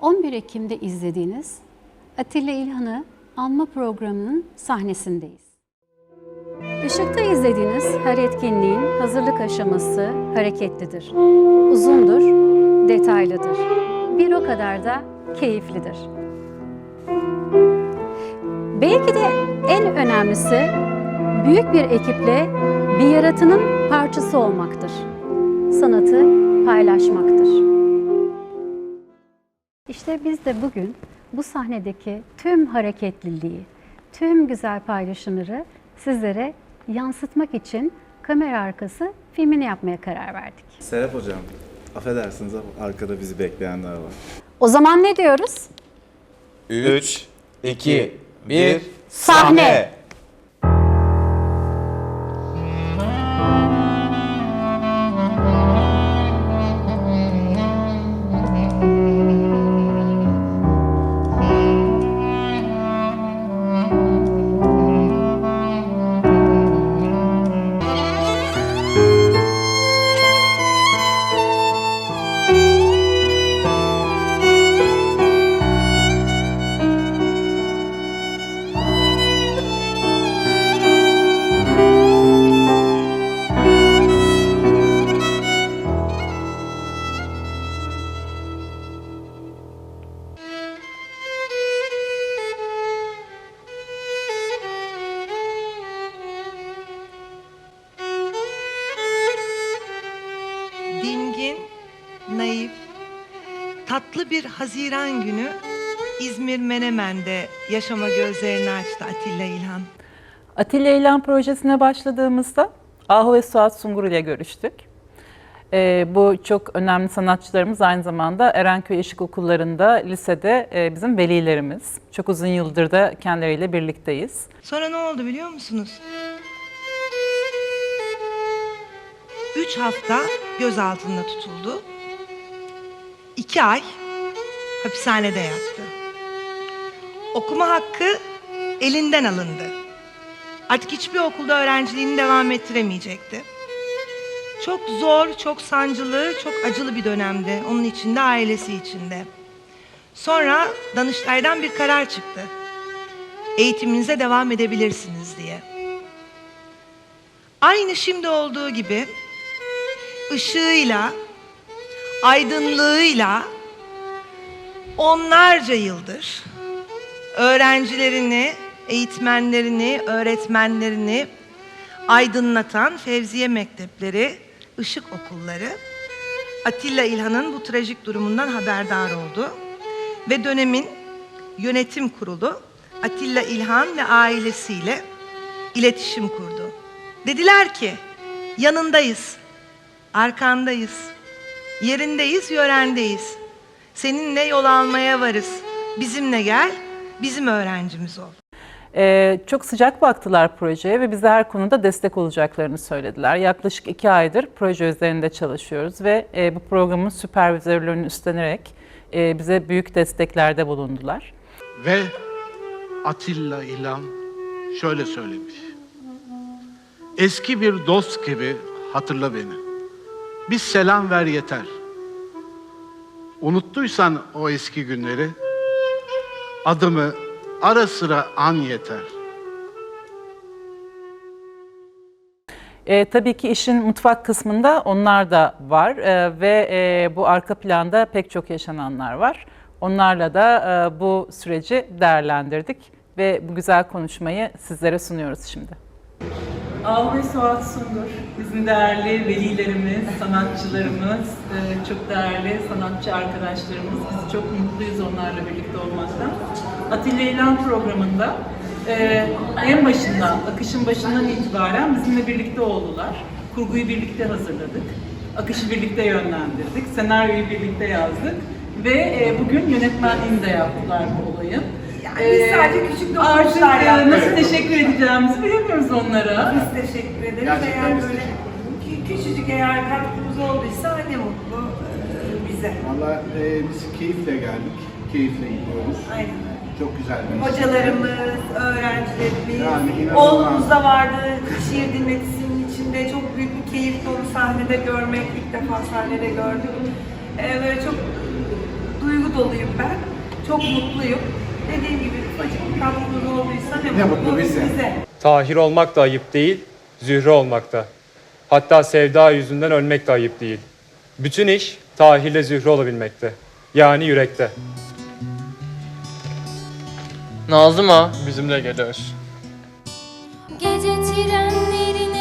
11 Ekim'de izlediğiniz Atilla İlhan'ı anma programının sahnesindeyiz. Işıkta izlediğiniz her etkinliğin hazırlık aşaması hareketlidir. Uzundur, detaylıdır. Bir o kadar da keyiflidir. Belki de en önemlisi büyük bir ekiple bir yaratının parçası olmaktır. Sanatı paylaşmaktır. İşte biz de bugün bu sahnedeki tüm hareketliliği, tüm güzel paylaşımları sizlere yansıtmak için kamera arkası filmini yapmaya karar verdik. Serap Hocam, affedersiniz ama arkada bizi bekleyenler var. O zaman ne diyoruz? 3, 2, 1, Sahne. Dingin, naif, tatlı bir Haziran günü İzmir Menemen'de yaşama gözlerini açtı Atilla İlhan. Atilla İlhan projesine başladığımızda Ahu ve Suat Sungur ile görüştük. Ee, bu çok önemli sanatçılarımız aynı zamanda Erenköy Işık Okulları'nda, lisede e, bizim velilerimiz. Çok uzun yıldır da kendileriyle birlikteyiz. Sonra ne oldu biliyor musunuz? Üç hafta gözaltında tutuldu. İki ay hapishanede yattı. Okuma hakkı elinden alındı. Artık hiçbir okulda öğrenciliğini devam ettiremeyecekti. Çok zor, çok sancılı, çok acılı bir dönemdi. Onun içinde, ailesi içinde. Sonra Danıştay'dan bir karar çıktı eğitiminize devam edebilirsiniz diye. Aynı şimdi olduğu gibi ışığıyla, aydınlığıyla onlarca yıldır öğrencilerini, eğitmenlerini, öğretmenlerini aydınlatan Fevziye Mektepleri, ışık okulları Atilla İlhan'ın bu trajik durumundan haberdar oldu ve dönemin yönetim kurulu Atilla İlhan ve ailesiyle iletişim kurdu. Dediler ki yanındayız, arkandayız, yerindeyiz, yörendeyiz. Seninle yol almaya varız. Bizimle gel, bizim öğrencimiz ol. Ee, çok sıcak baktılar projeye ve bize her konuda destek olacaklarını söylediler. Yaklaşık iki aydır proje üzerinde çalışıyoruz ve e, bu programın süpervizörlüğünü üstlenerek e, bize büyük desteklerde bulundular. Ve Atilla İlhan şöyle söylemiş. Eski bir dost gibi hatırla beni. Bir selam ver yeter. Unuttuysan o eski günleri, adımı ara sıra an yeter. E, tabii ki işin mutfak kısmında onlar da var E, ve e, bu arka planda pek çok yaşananlar var. Onlarla da e, bu süreci değerlendirdik ve bu güzel konuşmayı sizlere sunuyoruz şimdi. Ahu Suat Sungur, bizim değerli velilerimiz, sanatçılarımız, e, çok değerli sanatçı arkadaşlarımız. Biz çok mutluyuz onlarla birlikte olmaktan. Atilla İlhan programında e, en başından, akışın başından itibaren bizimle birlikte oldular. Kurguyu birlikte hazırladık. Akışı birlikte yönlendirdik. Senaryoyu birlikte yazdık. Ve e, bugün yönetmenliğini de yaptılar bu olayın. Biz sadece küçük Artık dokunuşlar e, yaptık. nasıl teşekkür edeceğimizi bilemiyoruz onlara. Biz teşekkür ederiz. Gerçekten eğer biz böyle kü- küçücük eğer katkımız olduysa ne mutlu e, bize. Valla e, biz keyifle geldik, keyifle gidiyoruz. Aynen. Çok güzel bir Hocalarımız, öğrencilerimiz, Yani inanılmaz. oğlumuz da vardı şiir dinletisinin içinde. Çok büyük bir keyif dolu sahnede görmek, ilk defa sahnede gördük. E, böyle çok duygu doluyum ben. Çok mutluyum. Dediğim gibi ufacık bir katkımız olduysa ne, mutlu bize. Tahir olmak da ayıp değil, Zühre olmak da. Hatta sevda yüzünden ölmek de ayıp değil. Bütün iş Tahir'le Zühre olabilmekte. Yani yürekte. Nazım ha. Bizimle gelir. Gece trenlerine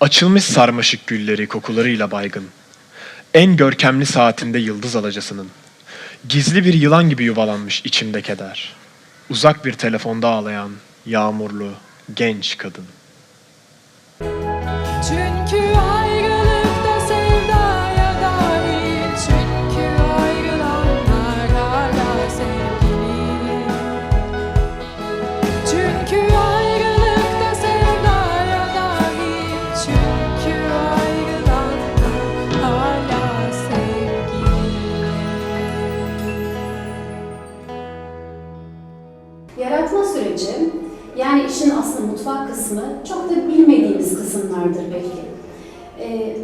Açılmış sarmaşık gülleri kokularıyla baygın. En görkemli saatinde yıldız alacasının. Gizli bir yılan gibi yuvalanmış içimde keder. Uzak bir telefonda ağlayan, yağmurlu, genç kadın. Çünkü kısmı çok da bilmediğimiz kısımlardır belki. Ee,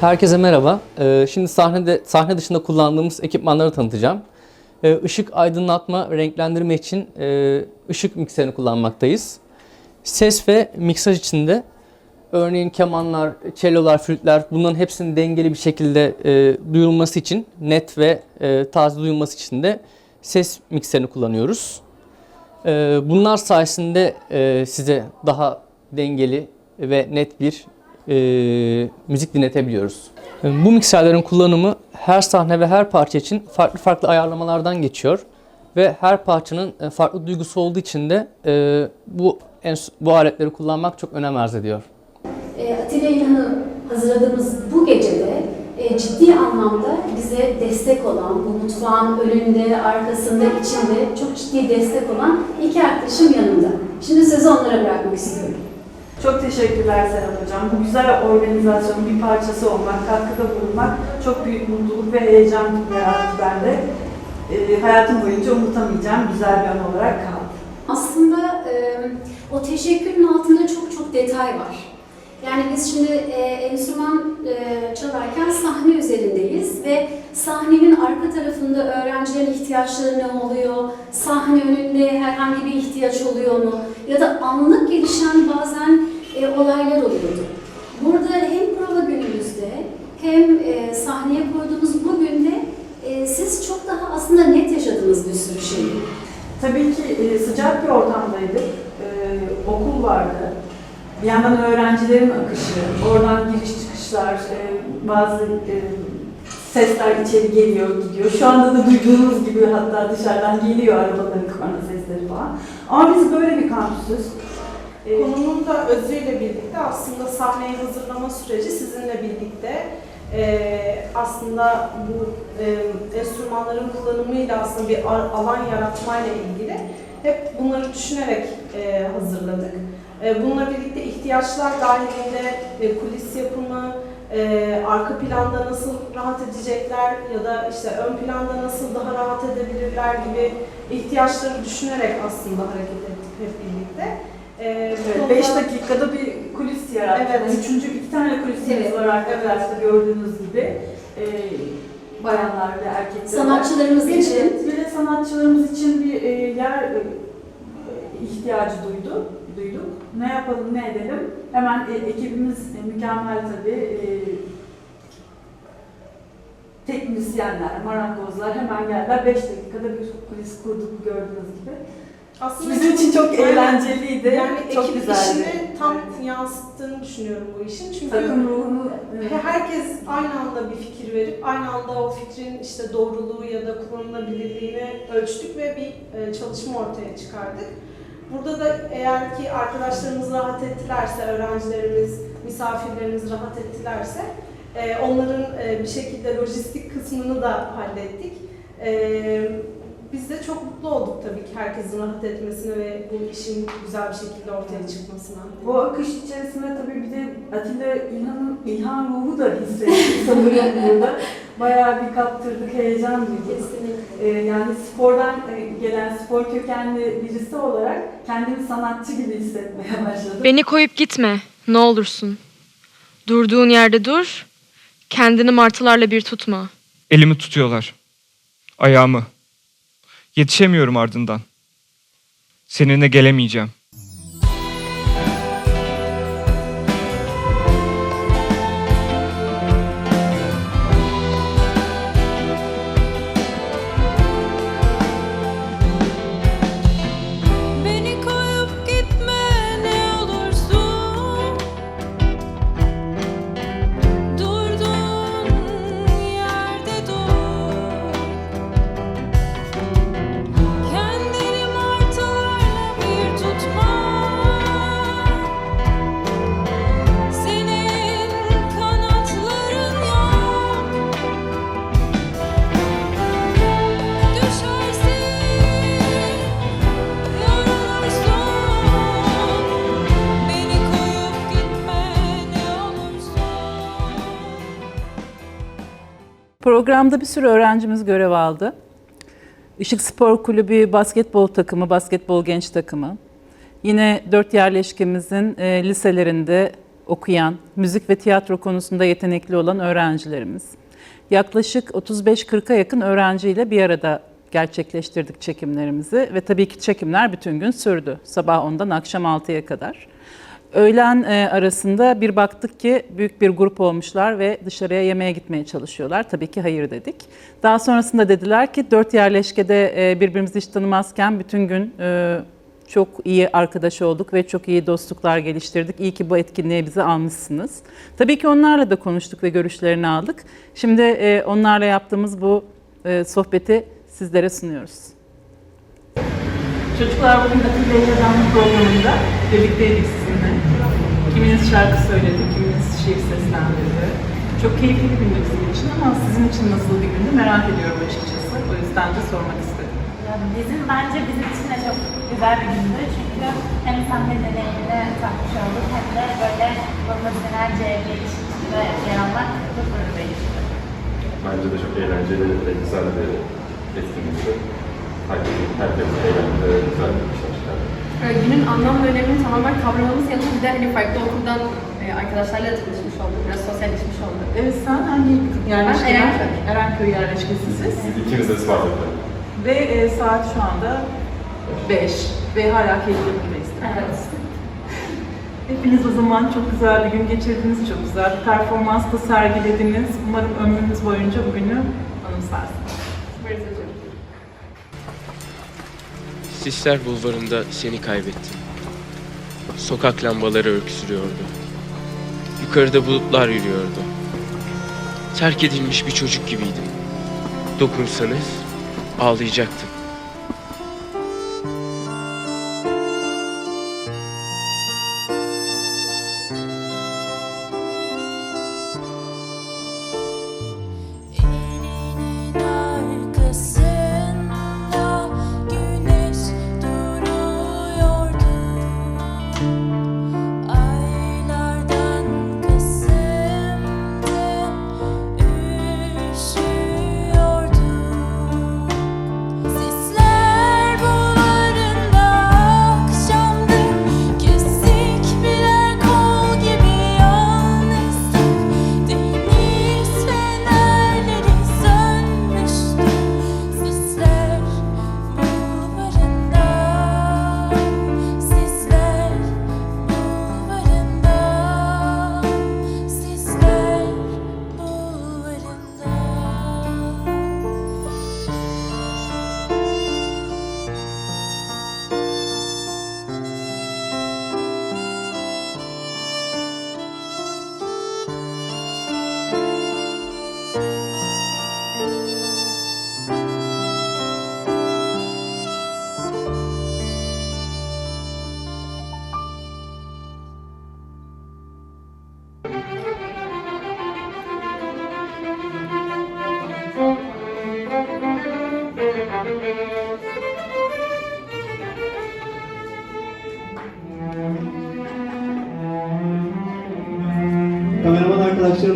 Herkese merhaba. Ee, Şimdi sahnede sahne dışında kullandığımız ekipmanları tanıtacağım. Ee, Işık aydınlatma, renklendirme için e, ışık mikserini kullanmaktayız. Ses ve miksaj için de örneğin kemanlar, cellolar, flütler bunların hepsinin dengeli bir şekilde e, duyulması için net ve e, taze duyulması için de ses mikserini kullanıyoruz. Ee, Bunlar sayesinde size daha dengeli ve net bir e, müzik dinletebiliyoruz. Bu mikserlerin kullanımı her sahne ve her parça için farklı farklı ayarlamalardan geçiyor ve her parçanın e, farklı duygusu olduğu için de e, bu bu aletleri kullanmak çok önem arz ediyor. E, Atilla İlhan'ı hazırladığımız bu gecede e, ciddi anlamda bize destek olan, bu mutfağın önünde, arkasında, içinde çok ciddi destek olan iki arkadaşım yanımda. Şimdi sözü onlara bırakmak istiyorum. Çok teşekkürler Serap Hocam. Bu güzel organizasyonun bir parçası olmak, katkıda bulunmak çok büyük mutluluk ve heyecan yarattı bende. Ee, hayatım boyunca unutamayacağım güzel bir an olarak kaldı. Aslında e, o teşekkürün altında çok çok detay var. Yani biz şimdi e, enstrüman e, çalarken sahne üzerindeyiz ve sahnenin arka tarafında öğrencilerin ihtiyaçları ne oluyor, sahne önünde herhangi bir ihtiyaç oluyor mu ya da anlık gelişen bazen e, olaylar oluyordu. Burada hem prova günümüzde hem e, sahneye koyduğumuz bu günde e, siz çok daha aslında net yaşadınız bir sürü şeyi. Tabii ki e, sıcak bir ortamdaydık. E, okul vardı. Bir yandan öğrencilerin akışı, oradan giriş çıkışlar, e, bazı e, sesler içeri geliyor, gidiyor. Şu anda da duyduğunuz gibi hatta dışarıdan geliyor arabaların korna sesleri falan. Ama biz böyle bir kampüsüz. E, Konunun da özüyle birlikte aslında sahneyi hazırlama süreci sizinle birlikte eee, aslında bu eee, enstrümanların kullanımıyla aslında bir alan yaratmayla ilgili hep bunları düşünerek eee, hazırladık. Eee, bununla birlikte ihtiyaçlar dahilinde e, kulis yapımı, eee, arka planda nasıl rahat edecekler ya da işte ön planda nasıl daha rahat edebilirler gibi ihtiyaçları düşünerek aslında hareket ettik hep birlikte. Konuda- 5 dakikada bir kulis yarattık. Evet. Üçüncü iki tane kulisimiz Evet. var arkadaşlar gördüğünüz gibi. Ee, bayanlar ve erkekler. Sanatçılarımız bir, için. Bir de sanatçılarımız için bir e, yer e, ihtiyacı duydu. duyduk. Ne yapalım, ne edelim? Hemen e, ekibimiz e, mükemmel tabii. E, teknisyenler, marangozlar hemen geldiler. 5 dakikada bir kulis kurduk gördüğünüz gibi. Aslında Bizim için çok eğlenceliydi. Yani çok ekip güzeldi. işini tam yansıttığını düşünüyorum bu işin. Çünkü Takım ruhunu herkes aynı anda bir fikir verip aynı anda o fikrin işte doğruluğu ya da kullanılabilirliğini ölçtük ve bir e, çalışma ortaya çıkardık. Burada da eğer ki arkadaşlarımız rahat ettilerse, öğrencilerimiz, misafirlerimiz rahat ettilerse e, onların e, bir şekilde lojistik kısmını da hallettik. Biz de çok mutlu olduk tabii ki herkesin rahat etmesine ve bu işin güzel bir şekilde ortaya çıkmasına. Bu akış içerisinde tabii bir de Atilla İlhan'ın İlhan ruhu da hissettik sanırım burada. Bayağı bir kaptırdık, heyecan duyduk. Kesinlikle. Ee, yani spordan e, gelen, spor kökenli birisi olarak kendimi sanatçı gibi hissetmeye başladım. Beni koyup gitme, ne olursun. Durduğun yerde dur, kendini martılarla bir tutma. Elimi tutuyorlar. Ayağımı. Yetişemiyorum ardından. Seninle gelemeyeceğim. Programda bir sürü öğrencimiz görev aldı. Işık Spor Kulübü basketbol takımı, basketbol genç takımı. Yine dört yerleşkemizin e, liselerinde okuyan, müzik ve tiyatro konusunda yetenekli olan öğrencilerimiz. Yaklaşık 35-40'a yakın öğrenciyle bir arada gerçekleştirdik çekimlerimizi ve tabii ki çekimler bütün gün sürdü. Sabah 10'dan akşam 6'ya kadar. Öğlen e, arasında bir baktık ki büyük bir grup olmuşlar ve dışarıya yemeğe gitmeye çalışıyorlar. Tabii ki hayır dedik. Daha sonrasında dediler ki dört yerleşkede e, birbirimizi hiç tanımazken bütün gün e, çok iyi arkadaş olduk ve çok iyi dostluklar geliştirdik. İyi ki bu etkinliğe bizi almışsınız. Tabii ki onlarla da konuştuk ve görüşlerini aldık. Şimdi onlarla yaptığımız bu sohbeti sizlere sunuyoruz. Çocuklar bugün İlhan'ın programında birlikteydik sizinle. Kiminiz şarkı söyledi, kiminiz şiir seslendirdi. Çok keyifli bir gündü bizim için ama sizin için nasıl bir gündü merak ediyorum açıkçası. O yüzden de sormak istedim. Yani bizim bence bizim için de çok güzel bir gündü çünkü hem sahne deneyimini tatmış olduk hem de böyle profesyonel çevre işin içinde yer almak çok gurur verici. Bence de çok eğlenceli ve güzel bir etkinlikti. Herkesin, herkesin eğlenceli ve güzel bir çıkardı. Günün anlam ve önemini tamamen kavramamız yanında bir de hani farklı okuldan e, arkadaşlarla da tanışmış olduk, biraz sosyalleşmiş olduk. Evet sen hangi yerleşke? Ben Erenköy. Erenköy yerleşkesisiz. İkimiz de Sparta'da. Ve e, saat şu anda 5 ve hala keyifli bir gündeyiz. Evet. Hepiniz o zaman çok güzel bir gün geçirdiniz, çok güzel bir performans da sergilediniz. Umarım ömrünüz boyunca bugünü anımsarsınız. Sisler bulvarında seni kaybettim. Sokak lambaları öksürüyordu. Yukarıda bulutlar yürüyordu. Terk edilmiş bir çocuk gibiydim. Dokunsanız ağlayacaktım.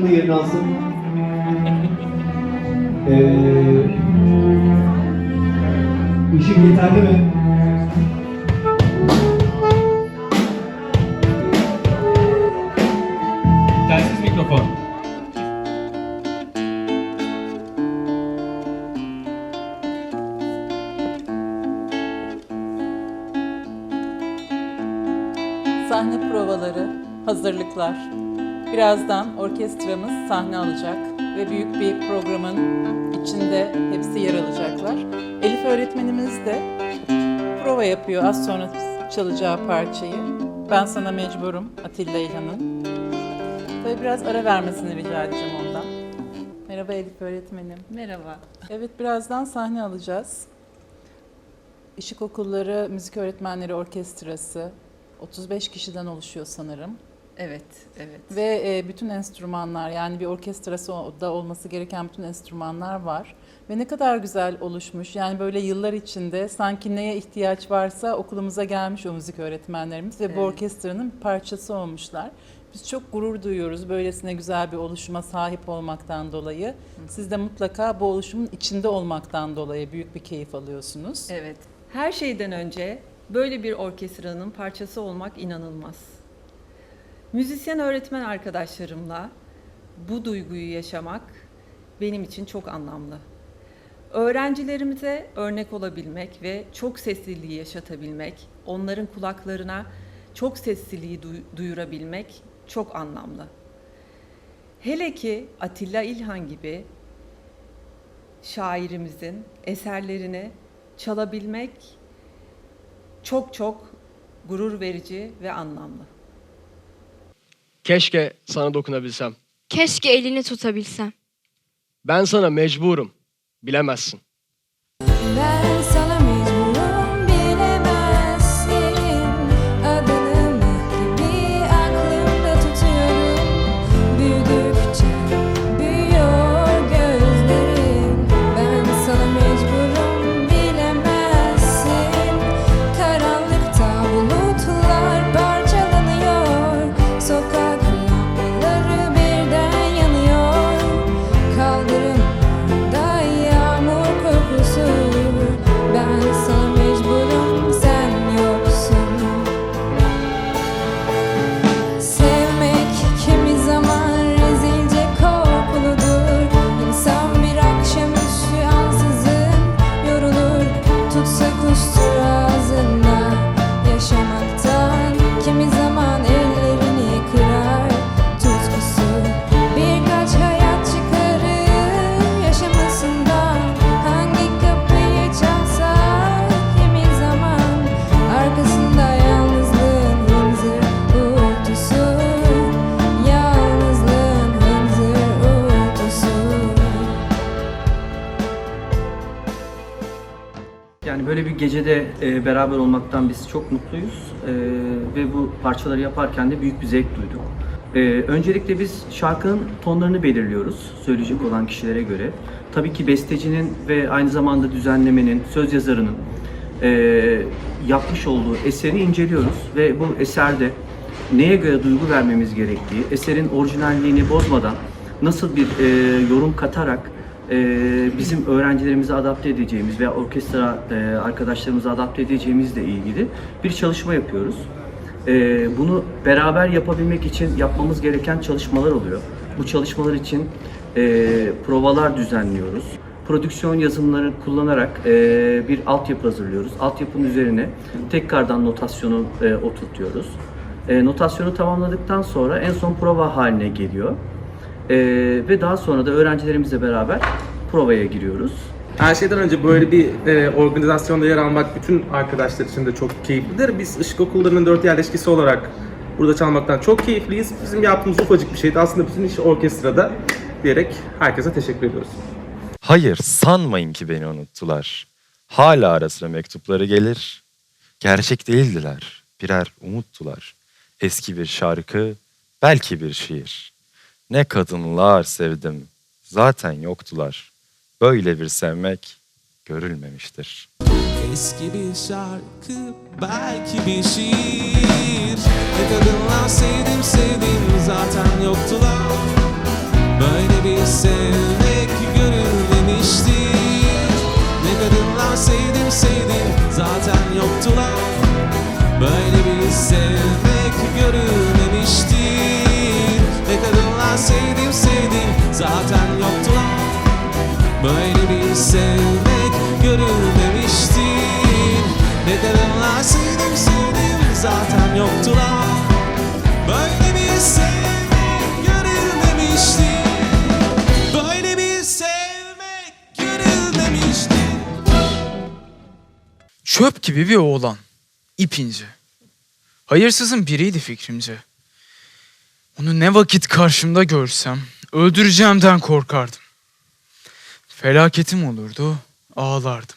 Arkadaşlarım da yerini alsın. Ee, ışık yeterli mi? Telsiz mikrofon. Sahne provaları, hazırlıklar. Birazdan orkestramız sahne alacak ve büyük bir programın içinde hepsi yer alacaklar. Elif öğretmenimiz de prova yapıyor az sonra çalacağı parçayı. Ben sana mecburum Atilla İlhan'ın. Tabii biraz ara vermesini rica edeceğim ondan. Merhaba Elif öğretmenim. Merhaba. Evet birazdan sahne alacağız. Işık Okulları Müzik Öğretmenleri Orkestrası 35 kişiden oluşuyor sanırım. Evet, evet. Ve e, bütün enstrümanlar yani bir orkestrası da olması gereken bütün enstrümanlar var. Ve ne kadar güzel oluşmuş. Yani böyle yıllar içinde sanki neye ihtiyaç varsa okulumuza gelmiş o müzik öğretmenlerimiz ve bu Evet. orkestranın bir parçası olmuşlar. Biz çok gurur duyuyoruz böylesine güzel bir oluşuma sahip olmaktan dolayı. Siz de mutlaka bu oluşumun içinde olmaktan dolayı büyük bir keyif alıyorsunuz. Evet. Her şeyden önce böyle bir orkestranın parçası olmak inanılmaz. Müzisyen öğretmen arkadaşlarımla bu duyguyu yaşamak benim için çok anlamlı. Öğrencilerimize örnek olabilmek ve çok sesliliği yaşatabilmek, onların kulaklarına çok sesliliği duy- duyurabilmek çok anlamlı. Hele ki Atilla İlhan gibi şairimizin eserlerini çalabilmek çok çok gurur verici ve anlamlı. Keşke sana dokunabilsem. Keşke elini tutabilsem. Ben sana mecburum. Bilemezsin. Ben böyle bir gecede e, beraber olmaktan biz çok mutluyuz E, ve bu parçaları yaparken de büyük bir zevk duyduk. E, öncelikle biz şarkının tonlarını belirliyoruz söyleyecek olan kişilere göre. Tabii ki bestecinin ve aynı zamanda düzenlemenin, söz yazarının e, yapmış olduğu eseri inceliyoruz ve bu eserde neye göre duygu vermemiz gerektiği, eserin orijinalliğini bozmadan nasıl bir e, yorum katarak bizim öğrencilerimizi adapte edeceğimiz veya orkestra e, arkadaşlarımızı adapte edeceğimizle ilgili bir çalışma yapıyoruz. E, bunu beraber yapabilmek için yapmamız gereken çalışmalar oluyor. Bu çalışmalar için e, provalar düzenliyoruz. Prodüksiyon yazılımları kullanarak e, bir altyapı hazırlıyoruz. Altyapının üzerine tekrardan notasyonu oturtuyoruz. Notasyonu tamamladıktan sonra en son prova haline geliyor. E, ve daha sonra da öğrencilerimizle beraber provaya giriyoruz. Her şeyden önce böyle bir e, organizasyonda yer almak bütün arkadaşlar için de çok keyiflidir. Biz ışık okullarının dört yerleşkesi olarak burada çalmaktan çok keyifliyiz. Bizim yaptığımız ufacık bir şeydi. Aslında bütün iş orkestrada diyerek herkese teşekkür ediyoruz. Hayır, sanmayın ki beni unuttular. Hala ara sıra mektupları gelir. Gerçek değildiler, birer umuttular. Eski bir şarkı, belki bir şiir. Ne kadınlar sevdim, zaten yoktular. Böyle bir sevmek görülmemiştir. Eski bir şarkı, belki bir şiir Ne kadınlar sevdim sevdim zaten yoktular Böyle bir sevmek zaten yoktular Böyle bir sevmek görülmemiştir Ne kadınlar sevdim zaten yoktular Böyle bir sevmek görülmemiştir Çöp gibi bir oğlan. İp ince. Hayırsızın biriydi fikrimce. Onu ne vakit karşımda görsem öldüreceğimden korkardım. Felaketim olurdu, ağlardım.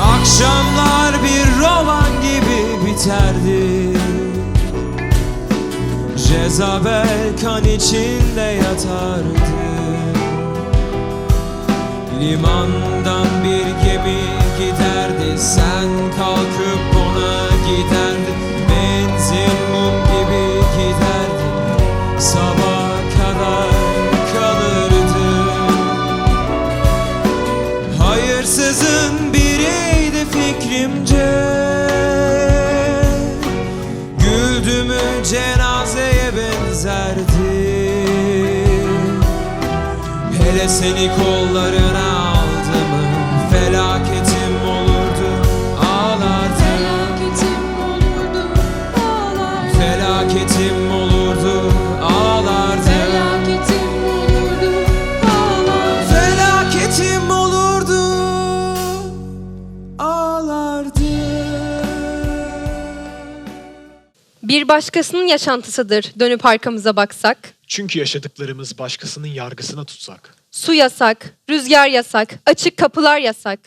Akşamlar bir roman gibi biterdi Jezabel kan içinde yatardı Limandan bir gemi giderdi Sen kalkıp ona giderdin Benzin mum gibi giderdi. Sabaha kadar kalırdı. Hayırsızın biriydi fikrimce. Güldü mü cenazeye benzerdi. Hele seni kollarına Felaketim olurdu ağlardı Felaketim olurdu ağlardı Felaketim olurdu ağlardı Bir başkasının yaşantısıdır dönüp arkamıza baksak. Çünkü yaşadıklarımız başkasının yargısına tutsak. Su yasak, rüzgar yasak, açık kapılar yasak.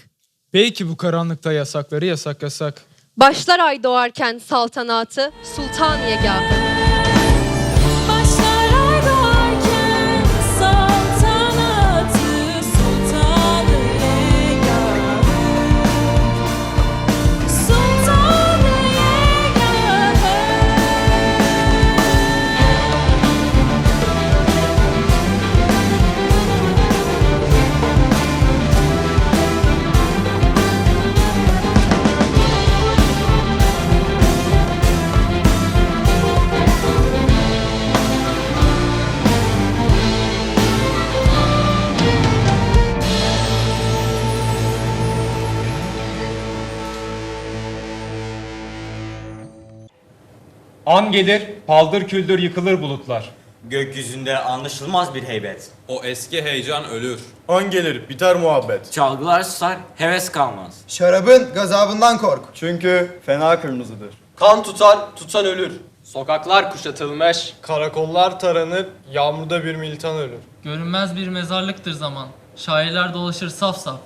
Belki bu karanlıkta yasakları yasak yasak. Başlar ay doğarken saltanatı, sultan yegahı. An gelir, paldır küldür yıkılır bulutlar. Gökyüzünde anlaşılmaz bir heybet. O eski heyecan ölür. An gelir, biter muhabbet. Çalgılar susar, heves kalmaz. Şarabın gazabından kork. Çünkü fena kırmızıdır. Kan tutar, tutan ölür. Sokaklar kuşatılmış. Karakollar taranır, yağmurda bir militan ölür. Görünmez bir mezarlıktır zaman. Şairler dolaşır saf saf.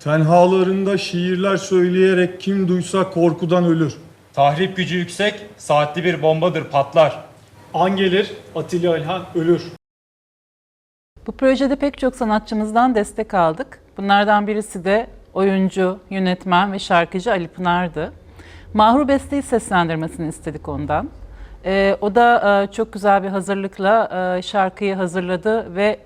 Tenhalarında şiirler söyleyerek kim duysa korkudan ölür. Tahrip gücü yüksek, saatli bir bombadır patlar. An gelir, Atilla İlhan ölür. Bu projede pek çok sanatçımızdan destek aldık. Bunlardan birisi de oyuncu, yönetmen ve şarkıcı Ali Pınar'dı. Mahur Beste'yi seslendirmesini istedik ondan. Ee, o da e, çok güzel bir hazırlıkla e, şarkıyı hazırladı ve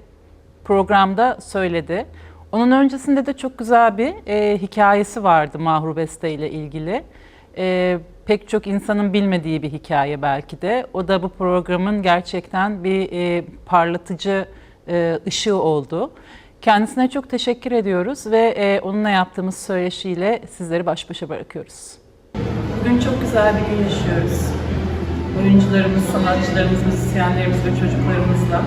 programda söyledi. Onun öncesinde de çok güzel bir e, hikayesi vardı Mahur Beste ile ilgili. E, pek çok insanın bilmediği bir hikaye belki de. O da bu programın gerçekten bir e, parlatıcı e, ışığı oldu. Kendisine çok teşekkür ediyoruz ve e, onunla yaptığımız söyleşiyle sizleri baş başa bırakıyoruz. Bugün çok güzel bir gün yaşıyoruz. Oyuncularımız, sanatçılarımız, müzisyenlerimiz ve çocuklarımızla.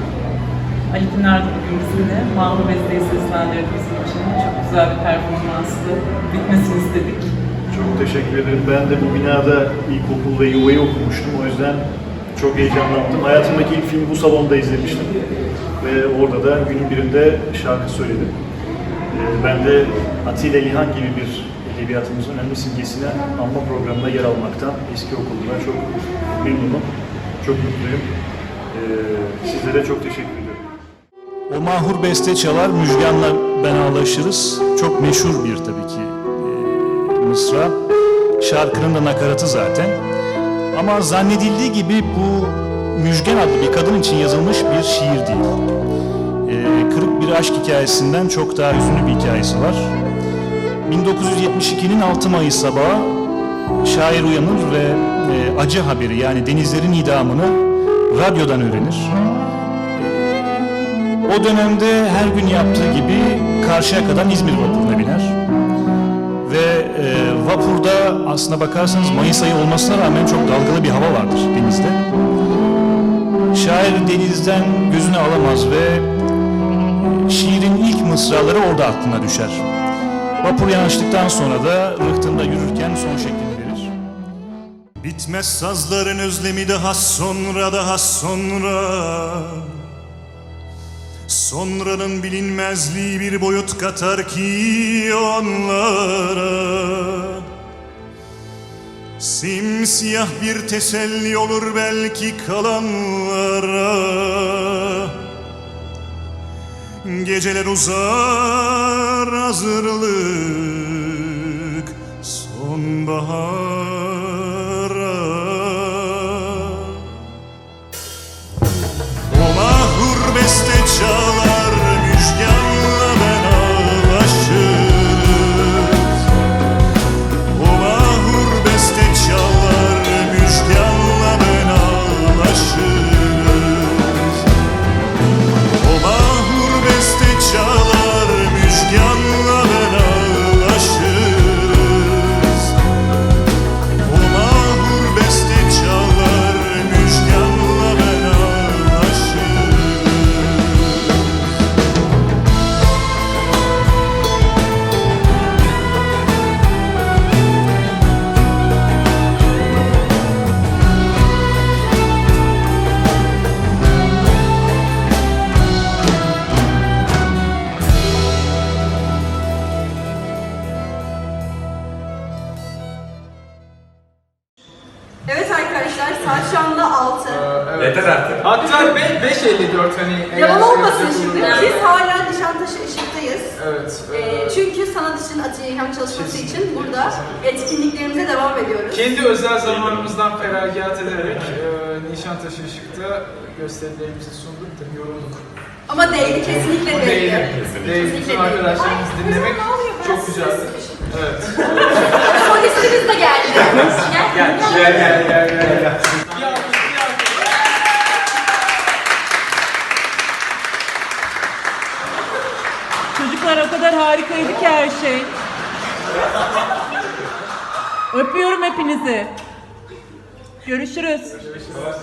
Ali Pınar da bugün bizimle. Mahmur Beste'yi seslendirdi bizim için. Çok güzel bir performanstı. Bitmesini istedik. Çok teşekkür ederim. Ben de bu binada ilkokul ve yuvayı okumuştum. O yüzden çok heyecanlandım. Hayatımdaki ilk filmi bu salonda izlemiştim. Ve orada da günün birinde şarkı söyledim. Ee, Ben de Atilla İlhan gibi bir edebiyatımızın önemli simgesine anma programında yer almaktan eski okulumda çok memnunum. Çok mutluyum. Ee, sizlere çok teşekkür ederim. O mahur beste çalar, Müjgan'la ben ağlaşırız. Çok meşhur bir tabii ki mısra. Şarkının da nakaratı zaten. Ama zannedildiği gibi bu Müjgan adlı bir kadın için yazılmış bir şiir değil. E, kırık bir aşk hikayesinden çok daha hüzünlü bir hikayesi var. 1972'nin 6 Mayıs sabahı şair uyanır ve e, acı haberi yani denizlerin idamını radyodan öğrenir. O dönemde her gün yaptığı gibi Karşıyaka'dan İzmir vapuruna biner. Ve e, vapurda aslına bakarsanız Mayıs ayı olmasına rağmen çok dalgalı bir hava vardır denizde. Şair denizden gözünü alamaz ve e, şiirin ilk mısraları orada aklına düşer. Vapur yanaştıktan sonra da rıhtımda yürürken son şeklini verir. Bitmez sazların özlemi daha sonra daha sonra Sonranın bilinmezliği bir boyut katar ki onlara. Simsiyah bir teselli olur belki kalanlara. Geceler uzar hazırlık sonbahara Evet arkadaşlar saat şu anda 6. Yeter artık. Hatta 5.54 hani. Yalan olmasın şimdi. Biz hala Nişantaşı ışıktayız. Evet. Ee, çünkü sanat için, Atiye İlham çalışması için burada etkinliklerimize devam ediyoruz. Kendi özel zamanımızdan feragat ederek e, Nişantaşı Işık'ta gösterilerimizi sunduk da yorulduk. Ama değdi, kesinlikle değdi. değdi. Kesinlikle Değdi. Bütün arkadaşlarımızı dinlemek çok güzeldi. Evet. Solistimiz de geldi. Gel gel gel gel gel. gel. Çocuklar o kadar harikaydı ki her şey. Öpüyorum hepinizi. Görüşürüz. Görüşürüz.